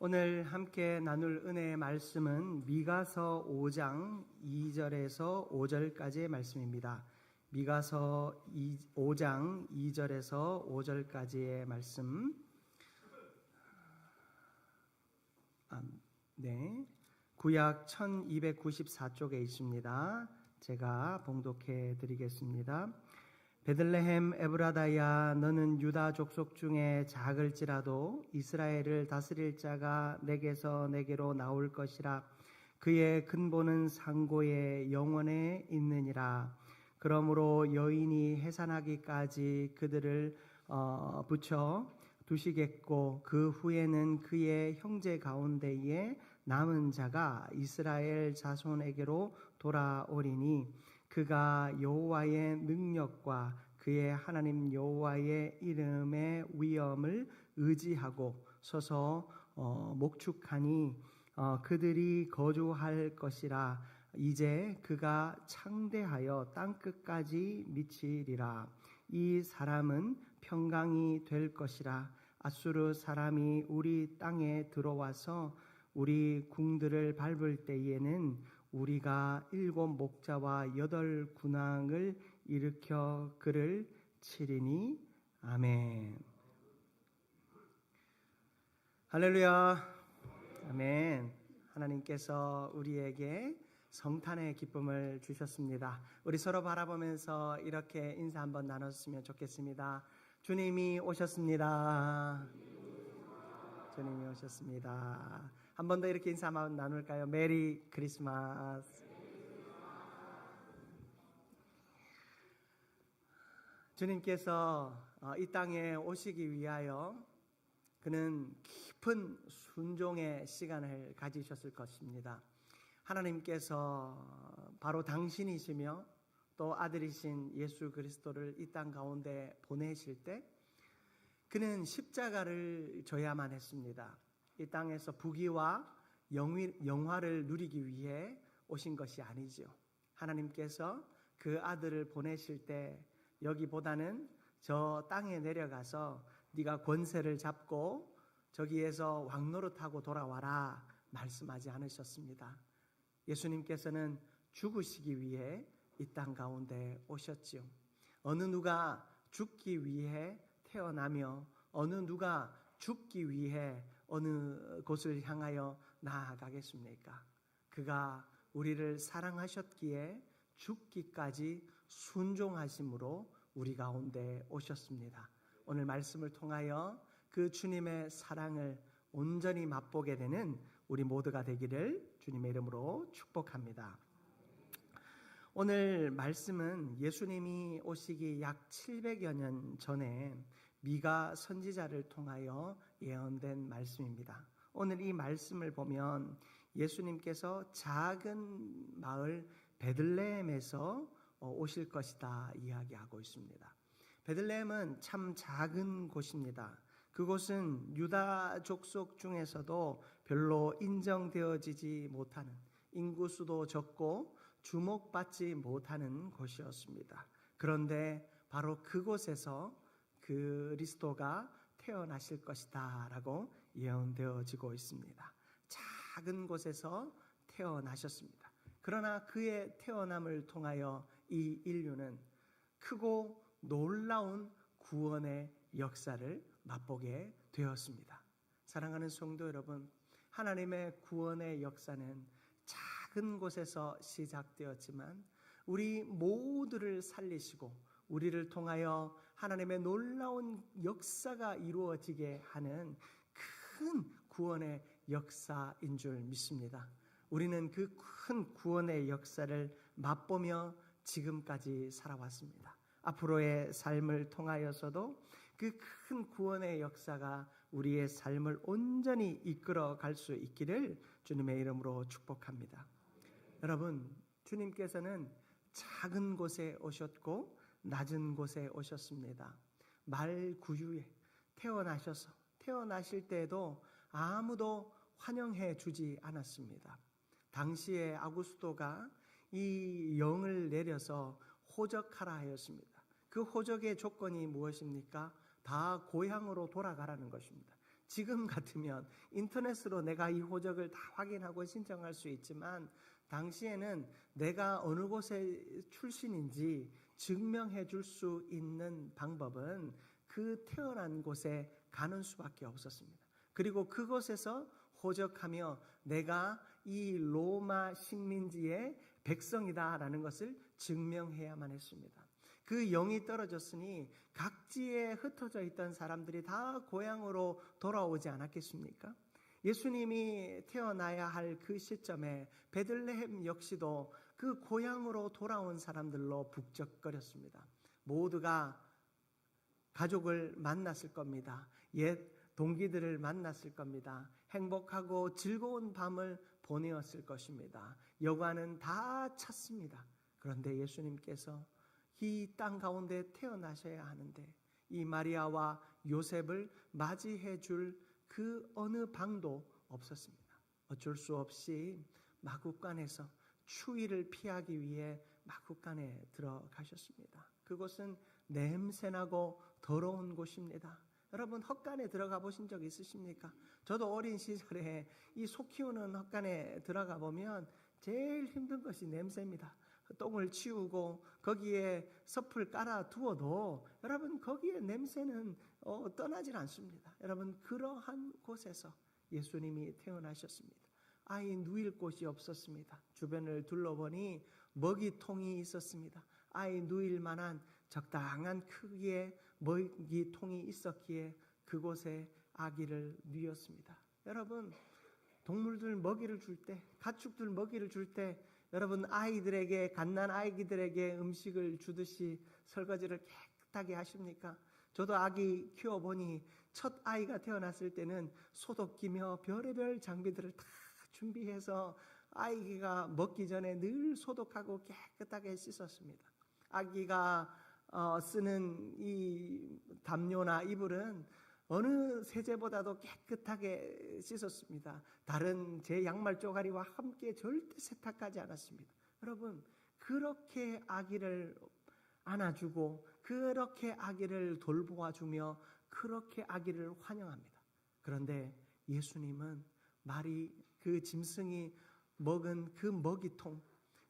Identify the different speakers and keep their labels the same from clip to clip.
Speaker 1: 오늘 함께 나눌 은혜의 말씀은 미가서 5장 2절에서 5절까지의 말씀입니다. 미가서 5장 2절에서 5절까지의 말씀. 아, 네. 구약 1294쪽에 있습니다. 제가 봉독해 드리겠습니다. 베들레헴 에브라다야 너는 유다 족속 중에 작을지라도 이스라엘을 다스릴 자가 내게서 내게로 나올 것이라. 그의 근본은 상고의 영원에 있느니라. 그러므로 여인이 해산하기까지 그들을 어, 붙여 두시겠고 그 후에는 그의 형제 가운데에 남은 자가 이스라엘 자손에게로 돌아오리니 그가 여호와의 능력과 그의 하나님 여호와의 이름의 위엄을 의지하고 서서 어, 목축하니 어, 그들이 거주할 것이라. 이제 그가 창대하여 땅 끝까지 미치리라. 이 사람은 평강이 될 것이라. 아수르 사람이 우리 땅에 들어와서 우리 궁들을 밟을 때에는 우리가 일곱 목자와 여덟 군왕을 일으켜 그를 치리니 아멘. 할렐루야. 아멘. 하나님께서 우리에게 성탄의 기쁨을 주셨습니다. 우리 서로 바라보면서 이렇게 인사 한번 나눴으면 좋겠습니다. 주님이 오셨습니다. 주님이 오셨습니다. 한 번 더 이렇게 인사 한번 나눌까요? 메리 크리스마스. 주님께서 어, 이 땅에 오시기 위하여 그는 깊은 순종의 시간을 가지셨을 것입니다. 하나님께서 바로 당신이시며 또 아들이신 예수 그리스도를 이 땅 가운데 보내실 때 그는 십자가를 져야만 했습니다. 이 땅에서 부귀와 영화를 누리기 위해 오신 것이 아니죠. 하나님께서 그 아들을 보내실 때 여기보다는 저 땅에 내려가서 네가 권세를 잡고 저기에서 왕노릇하고 돌아와라 말씀하지 않으셨습니다. 예수님께서는 죽으시기 위해 이 땅 가운데 오셨지요. 어느 누가 죽기 위해 태어나며 어느 누가 죽기 위해 어느 곳을 향하여 나아가겠습니까? 그가 우리를 사랑하셨기에 죽기까지 순종하심으로 우리 가운데 오셨습니다. 오늘 말씀을 통하여 그 주님의 사랑을 온전히 맛보게 되는 우리 모두가 되기를 주님의 이름으로 축복합니다. 오늘 말씀은 예수님이 오시기 약 700여 년 전에 미가 선지자를 통하여 예언된 말씀입니다. 오늘 이 말씀을 보면 예수님께서 작은 마을 베들레헴에서 오실 것이다 이야기하고 있습니다. 베들레헴은 참 작은 곳입니다. 그곳은 유다 족속 중에서도 별로 인정되어지지 못하는 인구수도 적고 주목받지 못하는 곳이었습니다. 그런데 바로 그곳에서 그리스도가 태어나실 것이다 라고 예언되어지고 있습니다. 작은 곳에서 태어나셨습니다. 그러나 그의 태어남을 통하여 이 인류는 크고 놀라운 구원의 역사를 맛보게 되었습니다. 사랑하는 성도 여러분, 하나님의 구원의 역사는 작은 곳에서 시작되었지만 우리 모두를 살리시고 우리를 통하여 하나님의 놀라운 역사가 이루어지게 하는 큰 구원의 역사인 줄 믿습니다. 우리는 그 큰 구원의 역사를 맛보며 지금까지 살아왔습니다. 앞으로의 삶을 통하여서도 그 큰 구원의 역사가 우리의 삶을 온전히 이끌어 갈 수 있기를 주님의 이름으로 축복합니다. 여러분, 주님께서는 작은 곳에 오셨고 낮은 곳에 오셨습니다. 말 구유에 태어나셔서 태어나실 때에도 아무도 환영해 주지 않았습니다. 당시에 아구스도가 이 영을 내려서 호적하라 하였습니다. 그 호적의 조건이 무엇입니까? 다 고향으로 돌아가라는 것입니다. 지금 같으면 인터넷으로 내가 이 호적을 다 확인하고 신청할 수 있지만 당시에는 내가 어느 곳에 출신인지 증명해 줄 수 있는 방법은 그 태어난 곳에 가는 수밖에 없었습니다. 그리고 그곳에서 호적하며 내가 이 로마 식민지의 백성이다라는 것을 증명해야만 했습니다. 그 영이 떨어졌으니 각지에 흩어져 있던 사람들이 다 고향으로 돌아오지 않았겠습니까? 예수님이 태어나야 할 그 시점에 베들레헴 역시도 그 고향으로 돌아온 사람들로 북적거렸습니다. 모두가 가족을 만났을 겁니다. 옛 동기들을 만났을 겁니다. 행복하고 즐거운 밤을 보내었을 것입니다. 여관은 다 찼습니다. 그런데 예수님께서 이 땅 가운데 태어나셔야 하는데 이 마리아와 요셉을 맞이해 줄 그 어느 방도 없었습니다. 어쩔 수 없이 마국간에서 추위를 피하기 위해 마국간에 들어가셨습니다. 그곳은 냄새나고 더러운 곳입니다. 여러분 헛간에 들어가 보신 적 있으십니까? 저도 어린 시절에 이 소 키우는 헛간에 들어가 보면 제일 힘든 것이 냄새입니다. 똥을 치우고 거기에 섭을 깔아 두어도 여러분 거기에 냄새는 어, 떠나질 않습니다. 여러분 그러한 곳에서 예수님이 태어나셨습니다. 아이 누일 곳이 없었습니다. 주변을 둘러보니 먹이통이 있었습니다. 아이 누일 만한 적당한 크기의 먹이통이 있었기에 그곳에 아기를 누였습니다. 여러분 동물들 먹이를 줄 때, 가축들 먹이를 줄 때 여러분 아이들에게 갓난 아이들에게 음식을 주듯이 설거지를 깨끗하게 하십니까? 저도 아기 키워 보니 첫 아이가 태어났을 때는 소독기며 별의별 장비들을 다 준비해서 아기가 먹기 전에 늘 소독하고 깨끗하게 씻었습니다. 아기가 어, 쓰는 이 담요나 이불은 어느 세제보다도 깨끗하게 씻었습니다. 다른 제 양말 쪼가리와 함께 절대 세탁하지 않았습니다. 여러분, 그렇게 아기를 안아주고, 그렇게 아기를 돌보아주며, 그렇게 아기를 환영합니다. 그런데 예수님은 말이 그 짐승이 먹은 그 먹이통,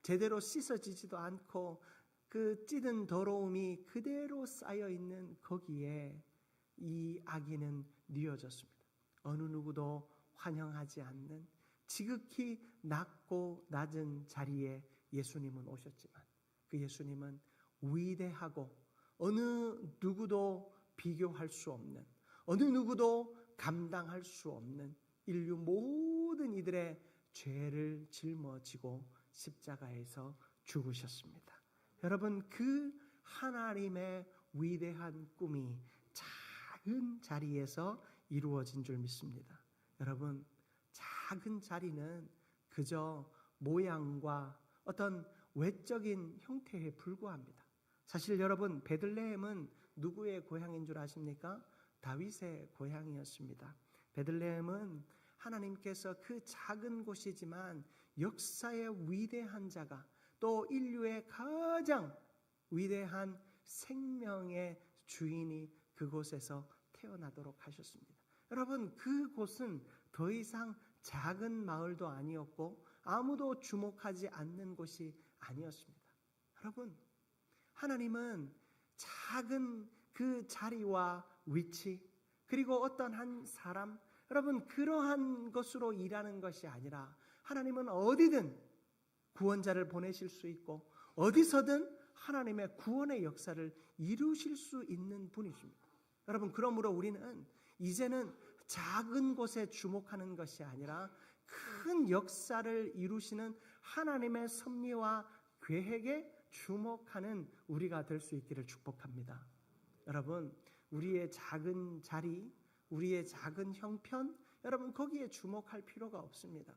Speaker 1: 제대로 씻어지지도 않고, 그 찌든 더러움이 그대로 쌓여 있는 거기에 이 아기는 뉘어졌습니다. 어느 누구도 환영하지 않는 지극히 낮고 낮은 자리에 예수님은 오셨지만 그 예수님은 위대하고 어느 누구도 비교할 수 없는 어느 누구도 감당할 수 없는 인류 모든 이들의 죄를 짊어지고 십자가에서 죽으셨습니다. 여러분 그 하나님의 위대한 꿈이 작은 자리에서 이루어진 줄 믿습니다. 여러분, 작은 자리는 그저 모양과 어떤 외적인 형태에 불과합니다. 사실 여러분, 베들레헴은 누구의 고향인 줄 아십니까? 다윗의 고향이었습니다. 베들레헴은 하나님께서 그 작은 곳이지만 역사의 위대한 자가 또 인류의 가장 위대한 생명의 주인이 그곳에서 태어나도록 하셨습니다. 여러분, 그곳은 더 이상 작은 마을도 아니었고 아무도 주목하지 않는 곳이 아니었습니다. 여러분, 하나님은 작은 그 자리와 위치, 그리고 어떤 한 사람, 여러분, 그러한 것으로 일하는 것이 아니라 하나님은 어디든 구원자를 보내실 수 있고 어디서든 하나님의 구원의 역사를 이루실 수 있는 분이십니다. 여러분, 그러므로 우리는 이제는 작은 곳에 주목하는 것이 아니라 큰 역사를 이루시는 하나님의 섭리와 계획에 주목하는 우리가 될 수 있기를 축복합니다. 여러분, 우리의 작은 자리, 우리의 작은 형편, 여러분, 거기에 주목할 필요가 없습니다.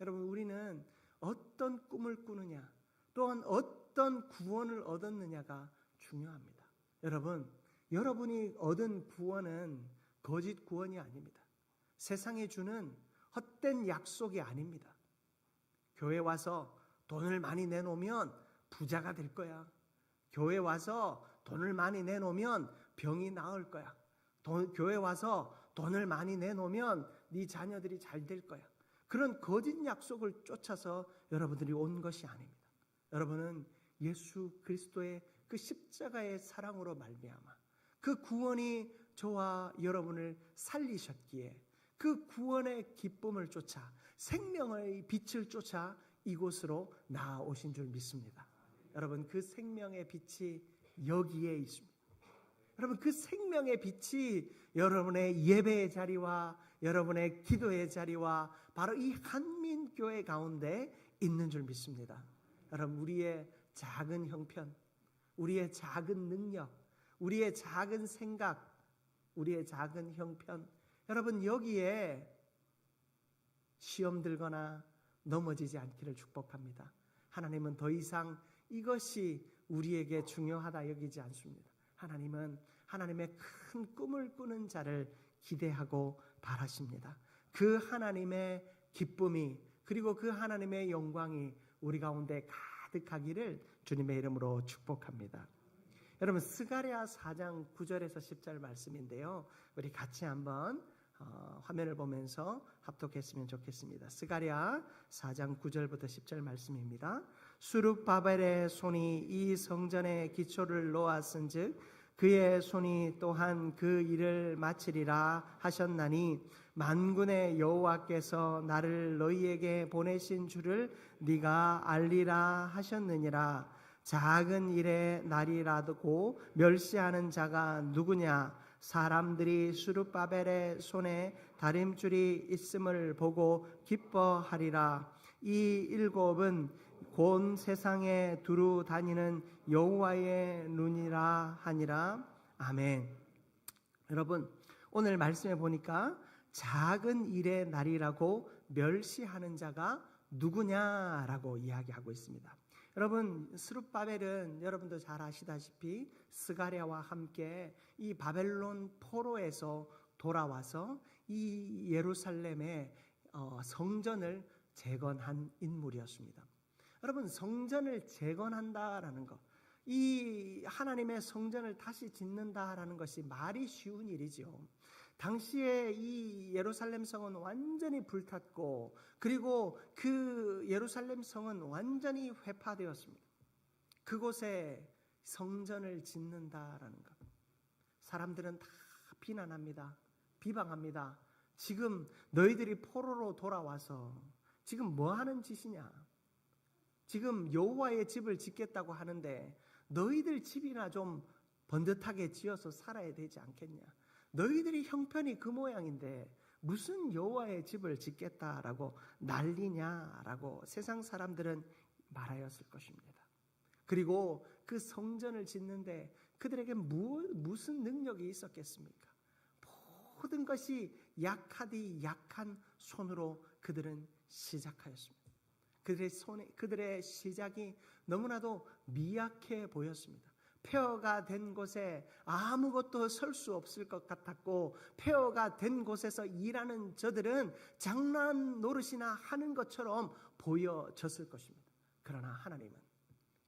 Speaker 1: 여러분, 우리는 어떤 꿈을 꾸느냐, 또한 어떤 구원을 얻었느냐가 중요합니다. 여러분, 여러분이 얻은 구원은 거짓 구원이 아닙니다. 세상에 주는 헛된 약속이 아닙니다. 교회 와서 돈을 많이 내놓으면 부자가 될 거야. 교회 와서 돈을 많이 내놓으면 병이 나을 거야. 돈, 교회 와서 돈을 많이 내놓으면 네 자녀들이 잘 될 거야. 그런 거짓 약속을 쫓아서 여러분들이 온 것이 아닙니다. 여러분은 예수 그리스도의 그 십자가의 사랑으로 말미암아 그 구원이 저와 여러분을 살리셨기에 그 구원의 기쁨을 쫓아 생명의 빛을 쫓아 이곳으로 나아오신 줄 믿습니다. 여러분 그 생명의 빛이 여기에 있습니다. 여러분 그 생명의 빛이 여러분의 예배의 자리와 여러분의 기도의 자리와 바로 이 한민교회 가운데 있는 줄 믿습니다. 여러분 우리의 작은 형편, 우리의 작은 능력, 우리의 작은 생각, 우리의 작은 형편, 여러분 여기에 시험 들거나 넘어지지 않기를 축복합니다. 하나님은 더 이상 이것이 우리에게 중요하다 여기지 않습니다. 하나님은 하나님의 큰 꿈을 꾸는 자를 기대하고 바라십니다. 그 하나님의 기쁨이 그리고 그 하나님의 영광이 우리 가운데 가득하기를 주님의 이름으로 축복합니다. 여러분 스가랴 4장 9절에서 10절 말씀인데요. 우리 같이 한번 어, 화면을 보면서 합독했으면 좋겠습니다. 스가랴 4장 9절부터 10절 말씀입니다. 수룹바벨의 손이 이 성전의 기초를 놓았은즉 그의 손이 또한 그 일을 마치리라 하셨나니 만군의 여호와께서 나를 너희에게 보내신 줄을 네가 알리라 하셨느니라 작은 일에 날이라고 멸시하는 자가 누구냐 사람들이 수르바벨의 손에 다림줄이 있음을 보고 기뻐하리라 이 일곱은 곧 세상에 두루 다니는 여호와의 눈이라 하니라 아멘. 여러분 오늘 말씀해 보니까 작은 일의 날이라고 멸시하는 자가 누구냐라고 이야기하고 있습니다. 여러분 스룹바벨은 여러분도 잘 아시다시피 스가랴와 함께 이 바벨론 포로에서 돌아와서 이 예루살렘의 어, 성전을 재건한 인물이었습니다. 여러분 성전을 재건한다라는 것, 이 하나님의 성전을 다시 짓는다라는 것이 말이 쉬운 일이죠. 당시에 이 예루살렘 성은 완전히 불탔고 그리고 그 예루살렘 성은 완전히 회파되었습니다. 그곳에 성전을 짓는다라는 것. 사람들은 다 비난합니다. 비방합니다. 지금 너희들이 포로로 돌아와서 지금 뭐 하는 짓이냐? 지금 여호와의 집을 짓겠다고 하는데 너희들 집이나 좀 번듯하게 지어서 살아야 되지 않겠냐? 너희들이 형편이 그 모양인데 무슨 여호와의 집을 짓겠다라고 난리냐라고 세상 사람들은 말하였을 것입니다. 그리고 그 성전을 짓는데 그들에게 무, 무슨 능력이 있었겠습니까? 모든 것이 약하디 약한 손으로 그들은 시작하였습니다. 그들의 손에 그들의 시작이 너무나도 미약해 보였습니다. 폐허가 된 곳에 아무것도 설 수 없을 것 같았고 폐허가 된 곳에서 일하는 저들은 장난 노릇이나 하는 것처럼 보여졌을 것입니다. 그러나 하나님은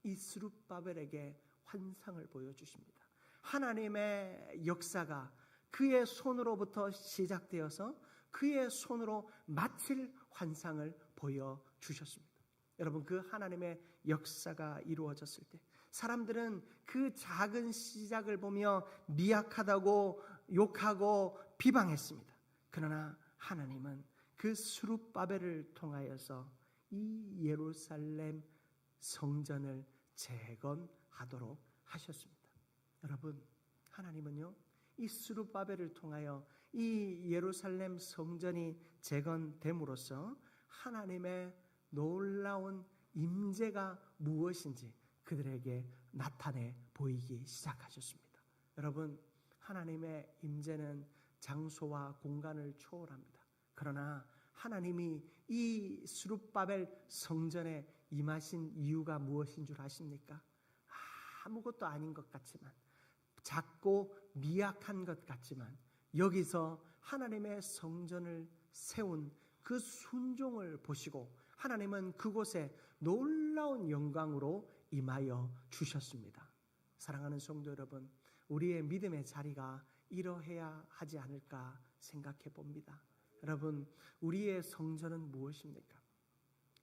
Speaker 1: 이 스룹바벨에게 환상을 보여주십니다. 하나님의 역사가 그의 손으로부터 시작되어서 그의 손으로 마칠 환상을 보여주셨습니다. 여러분 그 하나님의 역사가 이루어졌을 때 사람들은 그 작은 시작을 보며 미약하다고 욕하고 비방했습니다. 그러나 하나님은 그 수룹바벨을 통하여서 이 예루살렘 성전을 재건하도록 하셨습니다. 여러분, 하나님은요, 이 수룹바벨을 통하여 이 예루살렘 성전이 재건됨으로써 하나님의 놀라운 임재가 무엇인지 그들에게 나타내 보이기 시작하셨습니다. 여러분, 하나님의 임재는 장소와 공간을 초월합니다. 그러나 하나님이 이 수룹바벨 성전에 임하신 이유가 무엇인 줄 아십니까? 아무것도 아닌 것 같지만 작고 미약한 것 같지만 여기서 하나님의 성전을 세운 그 순종을 보시고 하나님은 그곳에 놀라운 영광으로 임하여 주셨습니다. 사랑하는 성도 여러분, 우리의 믿음의 자리가 이러해야 하지 않을까 생각해 봅니다. 여러분, 우리의 성전은 무엇입니까?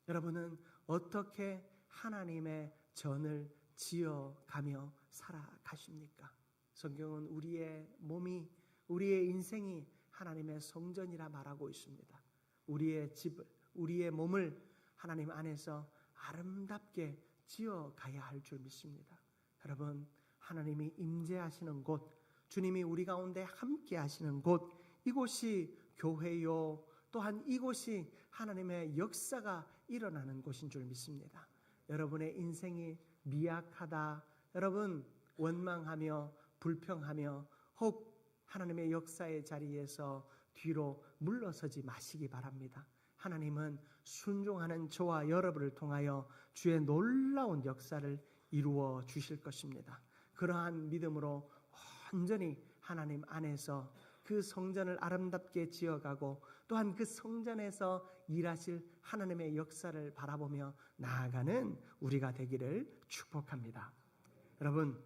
Speaker 1: 여러분은 어떻게 하나님의 전을 지어가며 살아가십니까? 성경은 우리의 몸이, 우리의 인생이 하나님의 성전이라 말하고 있습니다. 우리의 집을, 우리의 몸을 하나님 안에서 아름답게 지어 가야 할 줄 믿습니다. 여러분, 하나님이 임재하시는 곳, 주님이 우리 가운데 함께 하시는 곳, 이곳이 교회요. 또한 이곳이 하나님의 역사가 일어나는 곳인 줄 믿습니다. 여러분의 인생이 미약하다. 여러분, 원망하며 불평하며 혹 하나님의 역사의 자리에서 뒤로 물러서지 마시기 바랍니다. 하나님은 순종하는 저와 여러분을 통하여 주의 놀라운 역사를 이루어 주실 것입니다. 그러한 믿음으로 온전히 하나님 안에서 그 성전을 아름답게 지어가고 또한 그 성전에서 일하실 하나님의 역사를 바라보며 나아가는 우리가 되기를 축복합니다. 여러분,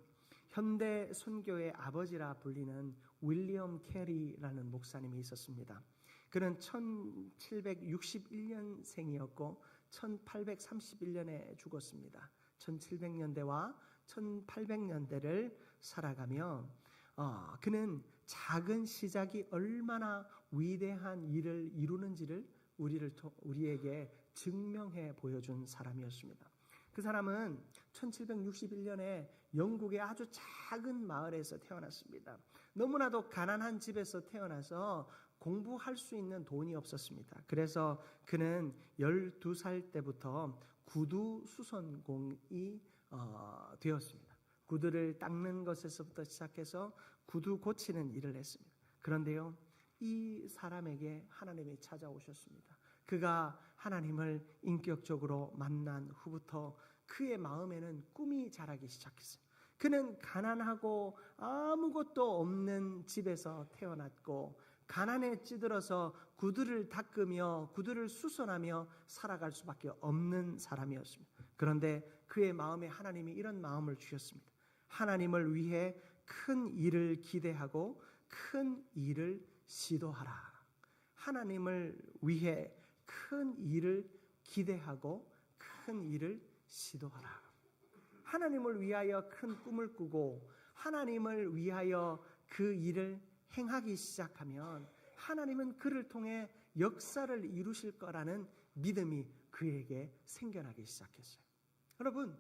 Speaker 1: 현대 선교의 아버지라 불리는 윌리엄 캐리라는 목사님이 있었습니다. 그는 1761년생이었고 1831년에 죽었습니다. 1700년대와 1800년대를 살아가며 어, 그는 작은 시작이 얼마나 위대한 일을 이루는지를 우리를 우리에게 증명해 보여준 사람이었습니다. 그 사람은 1761년에 영국의 아주 작은 마을에서 태어났습니다. 너무나도 가난한 집에서 태어나서 공부할 수 있는 돈이 없었습니다. 그래서 그는 12살 때부터 구두 수선공이 어, 되었습니다. 구두를 닦는 것에서부터 시작해서 구두 고치는 일을 했습니다. 그런데요, 이 사람에게 하나님이 찾아오셨습니다. 그가 하나님을 인격적으로 만난 후부터 그의 마음에는 꿈이 자라기 시작했어요. 그는 가난하고 아무것도 없는 집에서 태어났고 가난에 찌들어서 구두를 닦으며 구두를 수선하며 살아갈 수밖에 없는 사람이었습니다. 그런데 그의 마음에 하나님이 이런 마음을 주셨습니다. 하나님을 위해 큰 일을 기대하고 큰 일을 시도하라. 하나님을 위해 큰 일을 기대하고 큰 일을 시도하라. 하나님을 위하여 큰 꿈을 꾸고 하나님을 위하여 그 일을 행하기 시작하면 하나님은 그를 통해 역사를 이루실 거라는 믿음이 그에게 생겨나기 시작했어요. 여러분,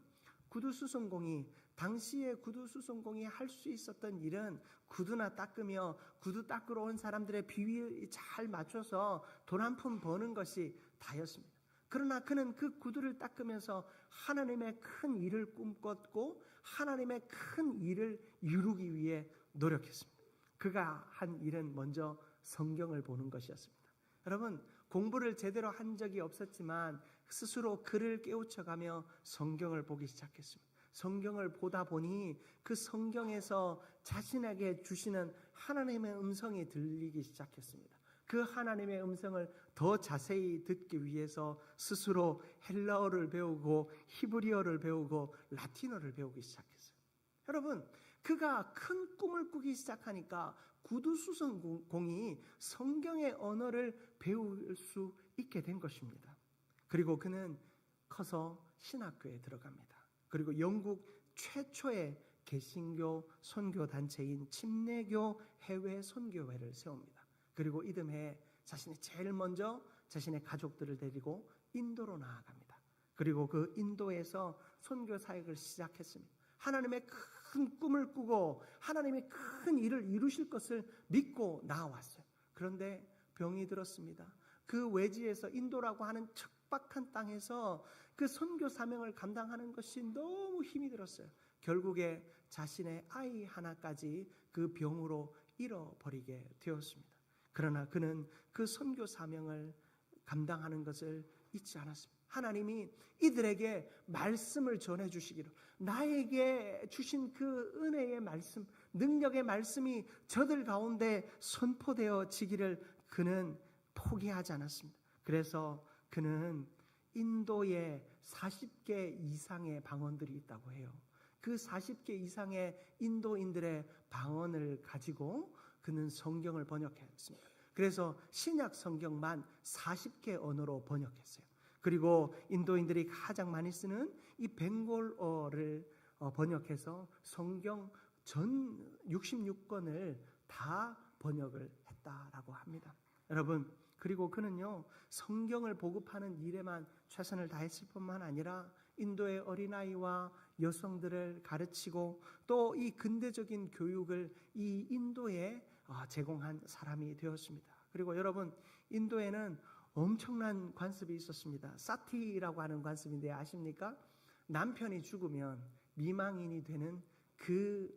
Speaker 1: 구두수선공이 당시에 구두수선공이 할 수 있었던 일은 구두나 닦으며 구두 닦으러 온 사람들의 비위 잘 맞춰서 돈 한 푼 버는 것이 다였습니다. 그러나 그는 그 구두를 닦으면서 하나님의 큰 일을 꿈꿨고 하나님의 큰 일을 이루기 위해 노력했습니다. 그가 한 일은 먼저 성경을 보는 것이었습니다. 여러분, 공부를 제대로 한 적이 없었지만 스스로 글을 깨우쳐가며 성경을 보기 시작했습니다. 성경을 보다 보니 그 성경에서 자신에게 주시는 하나님의 음성이 들리기 시작했습니다. 그 하나님의 음성을 더 자세히 듣기 위해서 스스로 헬라어를 배우고 히브리어를 배우고 라틴어를 배우기 시작했어요. 여러분, 그가 큰 꿈을 꾸기 시작하니까 구두수선공이 성경의 언어를 배울 수 있게 된 것입니다. 그리고 그는 커서 신학교에 들어갑니다. 그리고 영국 최초의 개신교 선교 단체인 침례교 해외 선교회를 세웁니다. 그리고 이듬해 자신이 제일 먼저 자신의 가족들을 데리고 인도로 나아갑니다. 그리고 그 인도에서 선교 사역을 시작했습니다. 하나님의 큰 꿈을 꾸고 하나님의 큰 일을 이루실 것을 믿고 나왔어요. 그런데 병이 들었습니다. 그 외지에서 인도라고 하는 척박한 땅에서 그 선교 사명을 감당하는 것이 너무 힘이 들었어요. 결국에 자신의 아이 하나까지 그 병으로 잃어버리게 되었습니다. 그러나 그는 그 선교 사명을 감당하는 것을 잊지 않았습니다. 하나님이 이들에게 말씀을 전해 주시기로 나에게 주신 그 은혜의 말씀, 능력의 말씀이 저들 가운데 선포되어 지기를 그는 포기하지 않았습니다. 그래서 그는 인도에 40개 이상의 방언들이 있다고 해요. 그 40개 이상의 인도인들의 방언을 가지고 그는 성경을 번역했습니다. 그래서 신약 성경만 40개 언어로 번역했어요. 그리고 인도인들이 가장 많이 쓰는 이 벵골어를 어, 번역해서 성경 전 66권을 다 번역을 했다라고 합니다. 여러분, 그리고 그는요, 성경을 보급하는 일에만 최선을 다했을 뿐만 아니라 인도의 어린아이와 여성들을 가르치고 또 이 근대적인 교육을 이 인도에 어, 제공한 사람이 되었습니다. 그리고 여러분, 인도에는 엄청난 관습이 있었습니다. 사티라고 하는 관습인데 아십니까? 남편이 죽으면 미망인이 되는 그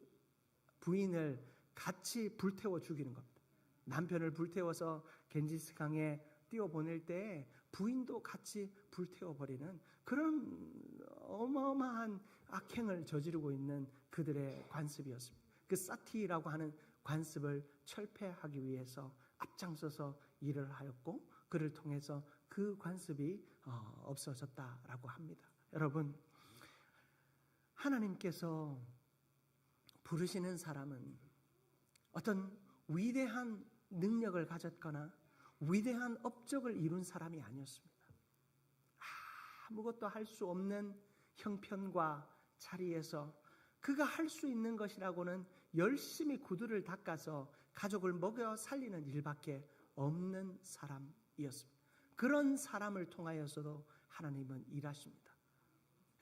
Speaker 1: 부인을 같이 불태워 죽이는 겁니다. 남편을 불태워서 겐지스 강에 띄워 보낼 때 부인도 같이 불태워 버리는 그런 어마어마한 악행을 저지르고 있는 그들의 관습이었습니다. 그 사티라고 하는 관습을 철폐하기 위해서 앞장서서 일을 하였고 그를 통해서 그 관습이 어, 없어졌다라고 합니다. 여러분 하나님께서 부르시는 사람은 어떤 위대한 능력을 가졌거나 위대한 업적을 이룬 사람이 아니었습니다. 아무것도 할 수 없는 형편과 자리에서 그가 할 수 있는 것이라고는 열심히 구두를 닦아서 가족을 먹여 살리는 일밖에 없는 사람이었습니다. 그런 사람을 통하여서도 하나님은 일하십니다.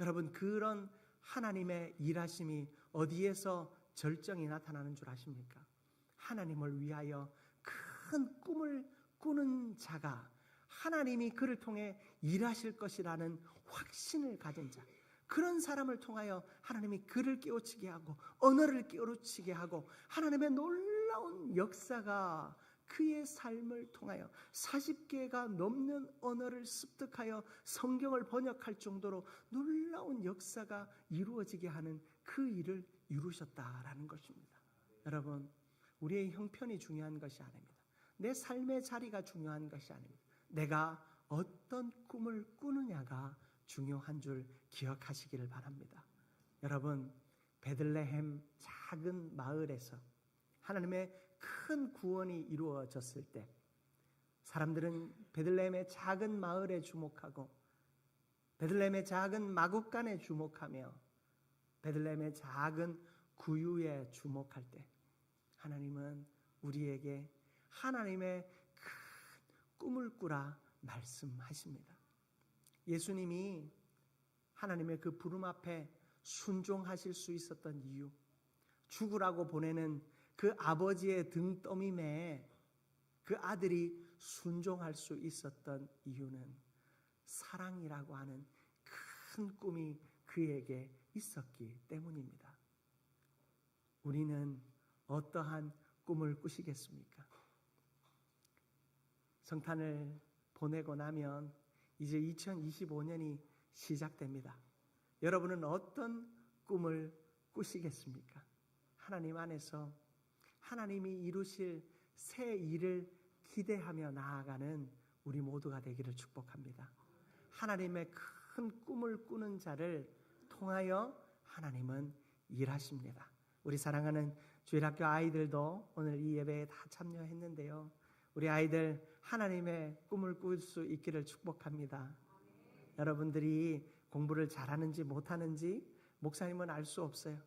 Speaker 1: 여러분 그런 하나님의 일하심이 어디에서 절정이 나타나는 줄 아십니까? 하나님을 위하여 큰 꿈을 꾸는 자가 하나님이 그를 통해 일하실 것이라는 확신을 가진 자. 그런 사람을 통하여 하나님이 그를 깨우치게 하고 언어를 깨우치게 하고 하나님의 놀라운 역사가 그의 삶을 통하여 40개가 넘는 언어를 습득하여 성경을 번역할 정도로 놀라운 역사가 이루어지게 하는 그 일을 이루셨다라는 것입니다. 여러분, 우리의 형편이 중요한 것이 아닙니다. 내 삶의 자리가 중요한 것이 아닙니다. 내가 어떤 꿈을 꾸느냐가 중요한 줄 기억하시기를 바랍니다. 여러분, 베들레헴 작은 마을에서 하나님의 큰 구원이 이루어졌을 때 사람들은 베들레헴의 작은 마을에 주목하고 베들레헴의 작은 마국간에 주목하며 베들레헴의 작은 구유에 주목할 때 하나님은 우리에게 하나님의 큰 꿈을 꾸라 말씀하십니다. 예수님이 하나님의 그 부름 앞에 순종하실 수 있었던 이유, 죽으라고 보내는 그 아버지의 등떠밈에 그 아들이 순종할 수 있었던 이유는 사랑이라고 하는 큰 꿈이 그에게 있었기 때문입니다. 우리는 어떠한 꿈을 꾸시겠습니까? 성탄을 보내고 나면 이제 2025년이 시작됩니다. 여러분은 어떤 꿈을 꾸시겠습니까? 하나님 안에서 하나님이 이루실 새 일을 기대하며 나아가는 우리 모두가 되기를 축복합니다. 하나님의 큰 꿈을 꾸는 자를 통하여 하나님은 일하십니다. 우리 사랑하는 주일학교 아이들도 오늘 이 예배에 다 참여했는데요. 우리 아이들 하나님의 꿈을 꿀 수 있기를 축복합니다. 여러분들이 공부를 잘하는지 못하는지 목사님은 알 수 없어요.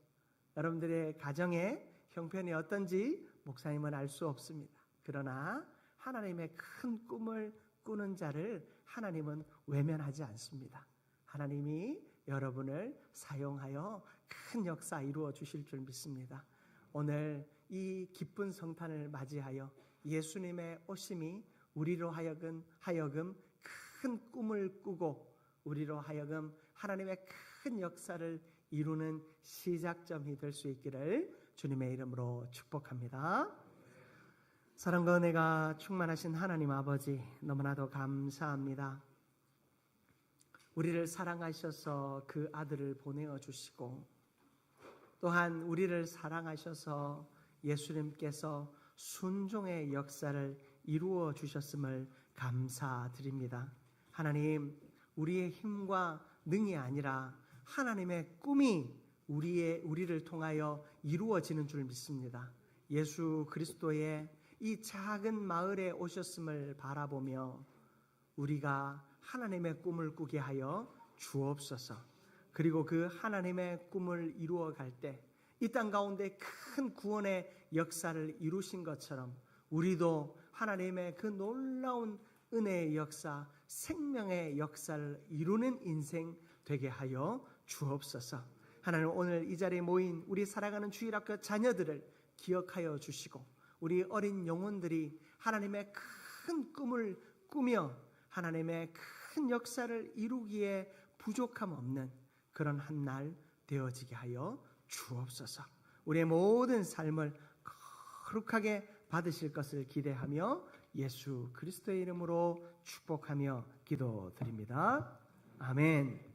Speaker 1: 여러분들의 가정의 형편이 어떤지 목사님은 알 수 없습니다. 그러나 하나님의 큰 꿈을 꾸는 자를 하나님은 외면하지 않습니다. 하나님이 여러분을 사용하여 큰 역사 이루어 주실 줄 믿습니다. 오늘 이 기쁜 성탄을 맞이하여 예수님의 오심이 우리로 하여금 하여금 큰 꿈을 꾸고 우리로 하여금 하나님의 큰 역사를 이루는 시작점이 될 수 있기를 주님의 이름으로 축복합니다. 사랑과 은혜가 충만하신 하나님 아버지 너무나도 감사합니다. 우리를 사랑하셔서 그 아들을 보내어 주시고 또한 우리를 사랑하셔서 예수님께서 순종의 역사를 이루어 주셨음을 감사드립니다. 하나님, 우리의 힘과 능이 아니라 하나님의 꿈이 우리의 우리를 통하여 이루어지는 줄 믿습니다. 예수 그리스도의 이 작은 마을에 오셨음을 바라보며 우리가 하나님의 꿈을 꾸게 하여 주옵소서. 그리고 그 하나님의 꿈을 이루어 갈 때 이 땅 가운데 큰 구원의 역사를 이루신 것처럼 우리도 하나님의 그 놀라운 은혜의 역사, 생명의 역사를 이루는 인생 되게 하여 주옵소서. 하나님 오늘 이 자리에 모인 우리 살아가는 주일학교 자녀들을 기억하여 주시고 우리 어린 영혼들이 하나님의 큰 꿈을 꾸며 하나님의 큰 역사를 이루기에 부족함 없는 그런 한 날 되어지게 하여 주옵소서. 우리의 모든 삶을 거룩하게 받으실 것을 기대하며 예수 그리스도의 이름으로 축복하며 기도드립니다. 아멘.